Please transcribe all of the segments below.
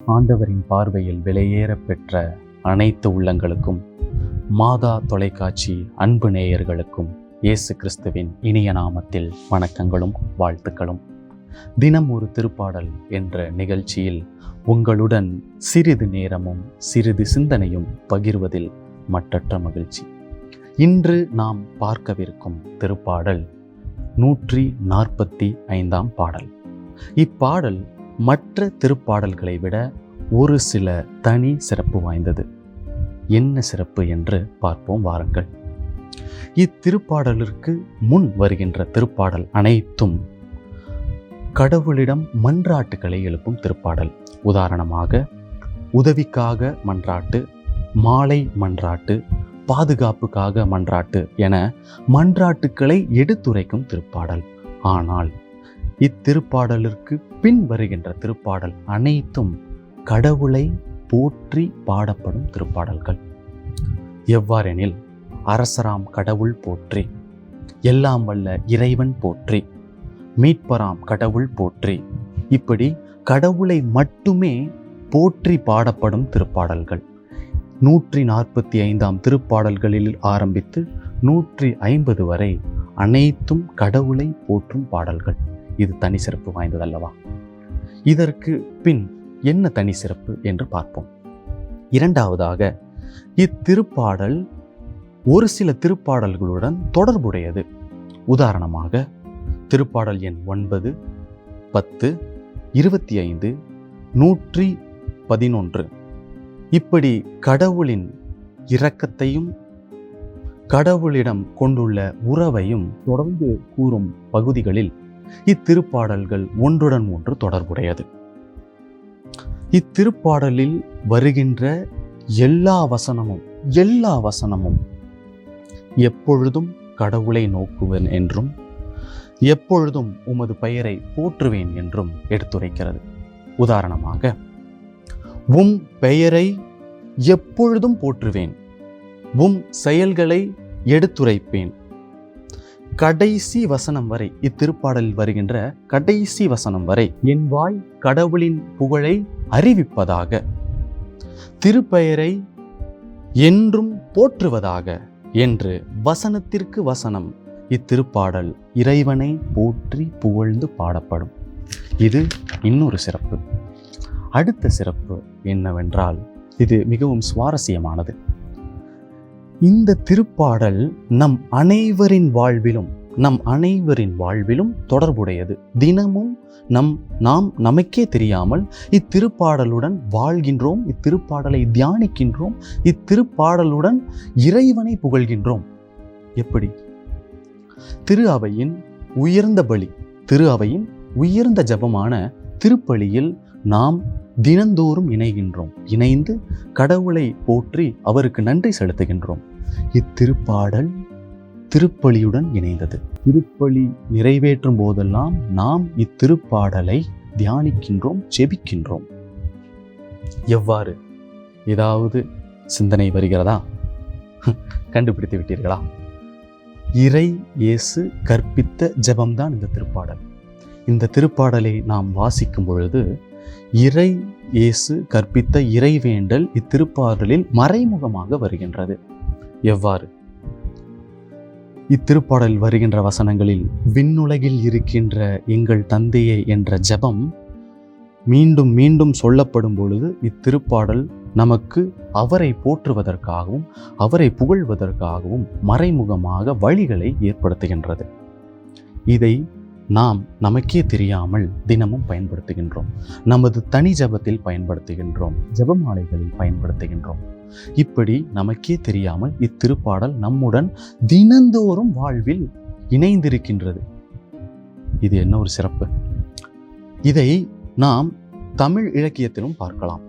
ஆண்டவரின் பார்வையில் விலையேற பெற்ற அனைத்து உள்ளங்களுக்கும் மாதா தொலைக்காட்சி அன்பு நேயர்களுக்கும் இயேசு கிறிஸ்துவின் இனிய நாமத்தில் வணக்கங்களும் வாழ்த்துக்களும். தினம் ஒரு திருப்பாடல் என்ற நிகழ்ச்சியில் உங்களுடன் சிறிது நேரமும் சிறிது சிந்தனையும் பகிர்வதில் மட்டற்ற மகிழ்ச்சி. இன்று நாம் பார்க்கவிருக்கும் திருப்பாடல் நூற்றி நாற்பத்தி ஐந்தாம் பாடல். இப்பாடல் மற்ற திருப்பாடல்களை விட ஒரு சில தனி சிறப்பு வாய்ந்தது. என்ன சிறப்பு என்று பார்ப்போம் வாருங்கள். இத்திருப்பாடலிற்கு முன் வருகின்ற திருப்பாடல் அனைத்தும் கடவுளிடம் மன்றாட்டுகளை எழுப்பும் திருப்பாடல். உதாரணமாக உதவிக்காக மன்றாட்டு மாலை மன்றாட்டு பாதுகாப்புக்காக மன்றாட்டு என மன்றாட்டுக்களை எடுத்துரைக்கும் திருப்பாடல். ஆனால் இத்திருப்பாடலிற்கு பின் வருகின்ற திருப்பாடல் அனைத்தும் கடவுளை போற்றி பாடப்படும் திருப்பாடல்கள். எவ்வாறெனில் அரசராம் கடவுள் போற்றி எல்லாம் வல்ல இறைவன் போற்றி மீட்பராம் கடவுள் போற்றி இப்படி கடவுளை மட்டுமே போற்றி பாடப்படும் திருப்பாடல்கள். நூற்றி நாற்பத்தி ஐந்தாம் திருப்பாடல்களில் ஆரம்பித்து நூற்றி ஐம்பது வரை அனைத்தும் கடவுளை போற்றும் பாடல்கள். இது தனி சிறப்பு வாய்ந்ததல்லவா? இதற்கு பின் என்ன தனி சிறப்பு என்று பார்ப்போம். இரண்டாவதாக இத்திருப்பாடல் ஒரு சில திருப்பாடல்களுடன் தொடர்புடையது. உதாரணமாக திருப்பாடல் எண் ஒன்பது பத்து இருபத்தி ஐந்து நூற்றி பதினொன்று. இப்படி கடவுளின் இரக்கத்தையும் கடவுளிடம் கொண்டுள்ள உறவையும் தொடர்ந்து கூறும் பகுதிகளில் இத்திருப்பாடல்கள் ஒன்றுடன் ஒன்று தொடர்புடையது. இத்திருப்பாடலில் வருகின்ற எல்லா வசனமும் எல்லா வசனமும் எப்பொழுதும் கடவுளை நோக்குவேன் என்றும் எப்பொழுதும் உமது பெயரை போற்றுவேன் என்றும் எடுத்துரைக்கிறது. உதாரணமாக உம் பெயரை எப்பொழுதும் போற்றுவேன் உம் செயல்களை எடுத்துரைப்பேன் கடைசி வசனம் வரை இத்திருப்பாடலில் வருகின்ற கடைசி வசனம் வரை என் வாய் கடவுளின் புகழை அறிவிப்பதாக திருப்பெயரை என்றும் போற்றுவதாக என்று வசனத்திற்கு வசனம் இத்திருப்பாடல் இறைவனை போற்றி புகழ்ந்து பாடப்படும். இது இன்னொரு சிறப்பு. அடுத்த சிறப்பு என்னவென்றால் இது மிகவும் சுவாரஸ்யமானது. இந்த திருப்பாடல் நம் அனைவரின் வாழ்விலும் நம் அனைவரின் வாழ்விலும் தொடர்புடையது. தினமும் நம் நாம் நமக்கே தெரியாமல் இத்திருப்பாடலுடன் வாழ்கின்றோம் இத்திருப்பாடலை தியானிக்கின்றோம் இத்திருப்பாடலுடன் இறைவனை புகழ்கின்றோம். எப்படி? திரு அவையின் உயர்ந்த பலி திரு அவையின் உயர்ந்த ஜபமான திருப்பலியில் நாம் தினந்தோறும் இணைகின்றோம். இணைந்து கடவுளை போற்றி அவருக்கு நன்றி செலுத்துகின்றோம். இத்திருப்பாடல் திருப்பலியுடன் இணைந்தது. திருப்பலி நிறைவேற்றும் போதெல்லாம் நாம் இத்திருப்பாடலை தியானிக்கின்றோம் ஜெபிக்கின்றோம். எவ்வாறு? ஏதாவது சிந்தனை வருகிறதா? கண்டுபிடித்து விட்டீர்களா? இறை இயேசு கற்பித்த ஜபம்தான் இந்த திருப்பாடல். இந்த திருப்பாடலை நாம் வாசிக்கும் பொழுது இறை இயேசு கற்பித்த இறைவேண்டல் இத்திருப்பாடலில் மறைமுகமாக வருகின்றது. எவ்வாறு? இத்திருப்பாடல் வருகின்ற வசனங்களில் விண்ணுலகில் இருக்கின்ற எங்கள் தந்தையே என்ற ஜெபம் மீண்டும் மீண்டும் சொல்லப்படும் பொழுது இத்திருப்பாடல் நமக்கு அவரை போற்றுவதற்காகவும் அவரை புகழ்வதற்காகவும் மறைமுகமாக வழிகளை ஏற்படுத்துகின்றது. இதை நாம் நமக்கே தெரியாமல் தினமும் பயன்படுத்துகின்றோம். நமது தனி ஜபத்தில் பயன்படுத்துகின்றோம். ஜபமாலைகளில் பயன்படுத்துகின்றோம். இப்படி நமக்கே தெரியாமல் இத்திருப்பாடல் நம்முடன் தினந்தோறும் வாழ்வில் இணைந்திருக்கின்றது. இது என்ன ஒரு சிறப்பு? இதை நாம் தமிழ் இலக்கியத்திலும் பார்க்கலாம்.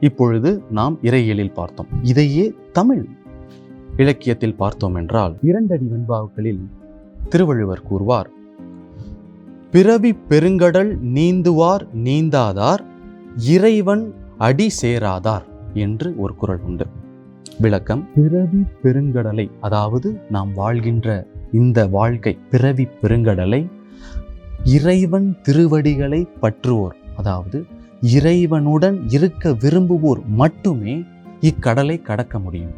இப்பொழுது நாம் இறையியலில் பார்த்தோம். இதையே தமிழ் இலக்கியத்தில் பார்த்தோம் என்றால் இரண்டடி வெண்பாவுகளில் திருவள்ளுவர் கூறுவார் பிறவி பெருங்கடல் நீந்துவார் நீந்தாதார் இறைவன் அடி சேராதார் என்று ஒரு குறள் உண்டு. விளக்கம் பிறவி பெருங்கடலை அதாவது நாம் வாழ்கின்ற இந்த வாழ்க்கை பிறவி பெருங்கடலை இறைவன் திருவடிகளை பற்றுவோர் அதாவது இறைவனுடன் இருக்க விரும்புவோர் மட்டுமே இக்கடலை கடக்க முடியும்.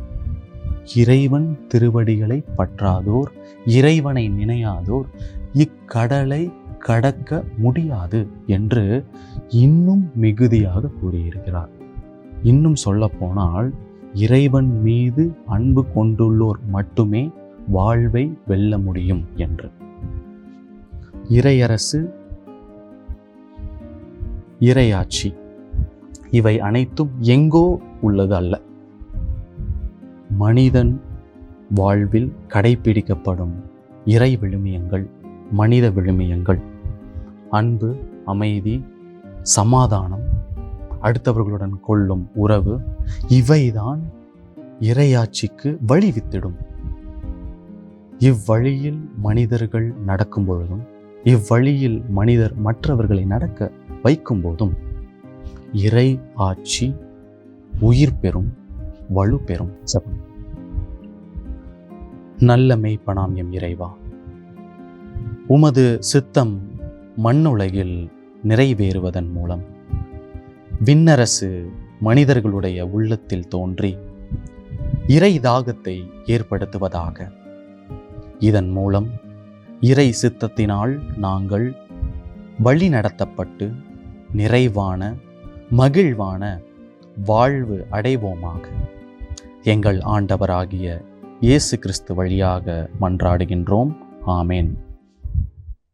இறைவன் திருவடிகளை பற்றாதோர் இறைவனை நினையாதோர் இக்கடலை கடக்க முடியாது என்று இன்னும் மிகுதியாக கூறியிருக்கிறார். இன்னும் சொல்லப்போனால் இறைவன் மீது அன்பு கொண்டுள்ளோர் மட்டுமே வாழ்வை வெல்ல முடியும் என்று. இறையரசு இறையாட்சி இவை அனைத்தும் எங்கோ உள்ளது அல்ல. மனிதன் வாழ்வில் கடைபிடிக்கப்படும் இறை விழுமியங்கள் மனித விழுமியங்கள். அன்பு அமைதி சமாதானம் அடுத்தவர்களுடன் கொள்ளும் உறவு இவைதான் இறையாட்சிக்கு வழிவித்திடும். இவ்வழியில் மனிதர்கள் நடக்கும் பொழுதும் இவ்வழியில் மனிதர் மற்றவர்களை நடக்க வைக்கும் போதும் இறை ஆட்சி உயிர் பெறும் வலு பெறும். சபம் நல்ல மெய்ப்பனாம் எம் இறைவா. உமது சித்தம் மண்ணுலகில் நிறைவேறுவதன் மூலம் விண்ணரசு மனிதர்களுடைய உள்ளத்தில் தோன்றி இறை தாகத்தை ஏற்படுத்துவதாக. இதன் மூலம் இறை சித்தத்தினால் நாங்கள் வழி நடத்தப்பட்டு நிறைவான மகிழ்வான வாழ்வு அடைவோமாக. எங்கள் ஆண்டவராகிய இயேசு கிறிஸ்து வழியாக மன்றாடுகின்றோம். ஆமேன்.